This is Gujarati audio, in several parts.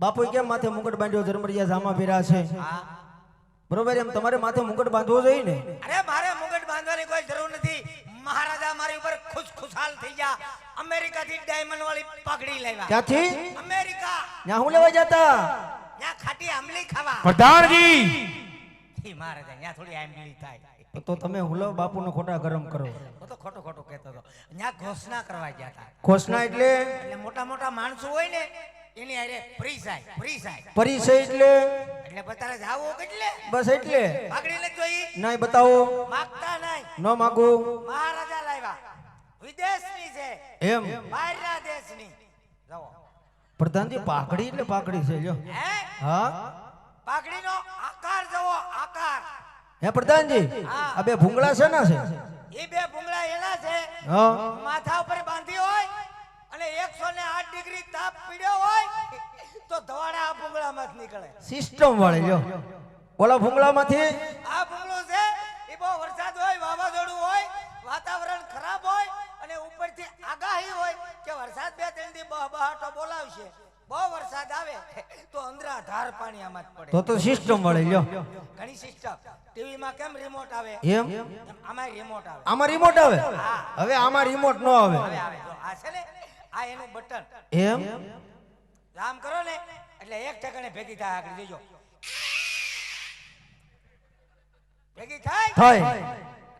બાપુ કેમ માથે મુકટ બાંધ્યો? ધર્મરિયા જામા ફેરા છે. બરોબર એમ તમારે માથે મુકટ બાંધવો જોઈએ ને? અરે મારે મુકટ બાંધવાની કોઈ જરૂર નથી. મહારાજા મારી ઉપર ખુશ ખુશાલ થઈ ગયા. અમેરિકા થી ડાયમંડ વાળી પગડી લેવા ક્યાંથી? અમેરિકા. ત્યાં હું લેવા જતા? ત્યાં ખાટી આંબલી ખાવા. પ્રધાનજી! મહારાજા ત્યાં થોડી આમલી થાય. તો તમે હુલો બાપુનો ખોટા ગરમ કરો. તો ખોટો ખોટો કહેતો હતો. ત્યાં ઘોષણા કરવા ગયા હતા. ઘોષણા એટલે? એટલે મોટા મોટા માણસો હોય ને એની આરે ફ્રી સાય પરિચય એટલે? એટલે બતારે જાવો એટલે બસ એટલે. પગડી નથી જોઈ નહીં બતાવો. માગતા નહીં. ન માગું. મહારાજા લાવ્યા વિદેશની છે. એમ. બહારના દેશની. જાઓ. પ્રધાનજી પાઘડી એટલે પાઘડી છે જો હે? પાઘડીનો આકાર જવો આકાર. હે પ્રધાનજી આ બે ભૂંગળા છે ના છે? એ બે ભૂંગળા એના છે. હા. માથા એકસો ને આઠ ડિગ્રી તાપ પીડ્યો હોય તો ધવાડા આ ભૂંગળામાં જ નીકળે. સિસ્ટમ વાળી લ્યો ઓલા ભૂંગળામાંથી? આ ભૂંગળું છે એ બહુ વરસાદ હોય વાવાઝોડું હોય વાતાવરણ ખરાબ હોય અને ઉપરથી આગાહી હોય કે વરસાદ બે ત્રણ દી બહાટો બોલાવશે. બહુ વરસાદ આવે તો અંદરા ધાર પાણી આમાં જ પડે. તો તો સિસ્ટમ વાળી લ્યો ઘણી સિસ્ટમ ટીવીમાં કેમ રિમોટ આવે? એમ? આમાં રિમોટ આવે. આમાં રિમોટ આવે? હવે આમાં રિમોટ ન આવે. જો આ એનું બટન. એમ? આમ કરો ને એટલે એક ઠેકાણે ભેગી થાય આગળ જોજો. ભેગી થાય? થાય.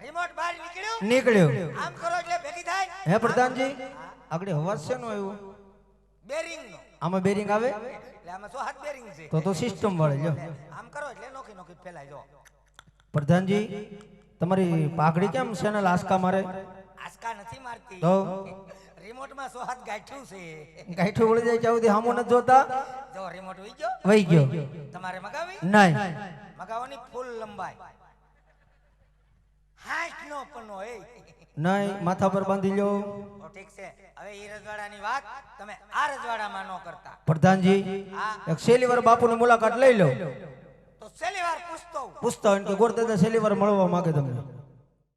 રિમોટ બહાર નીકળ્યું? નીકળ્યો. આમ કરો એટલે ભેગી થાય? હે પ્રધાનજી આગળ અવાજ છે નો આવ્યો બેરિંગ નો આમાં બેરિંગ આવે? એટલે આમાં સો હાથ બેરિંગ છે? તો તો સિસ્ટમ વાળી જો આમ કરો એટલે નોખી નોખી ફેલાય જો. પ્રધાનજી તમારી પાઘડી કેમ છે ને લાસકા મારે? આસકા નથી મારતી. તો? રિમોટમાં સો હાથ ગાંઠ્યું છે. ગાંઠું વળી જાય ચાઉદી હામો ન જોતા. જો રિમોટ વઈ ગયો? વહી ગયો. તમારે મગાવી? નહીં. મગાવવાની ફૂલ લંબાઈ. હાથ નો પનો એ નહીં માથા પર બાંધી લ્યો. તો ઠીક છે. હવે ઈ રજવાડાની વાત તમે આ રજવાડામાં ન કરતા. પ્રધાનજી એક છેલ્લી વાર બાપુની મુલાકાત લઈ લો. તો છેલ્લી વાર પૂછતો. ને કે ગોરદાદા છેલ્લી વાર મળવા માંગે તમને.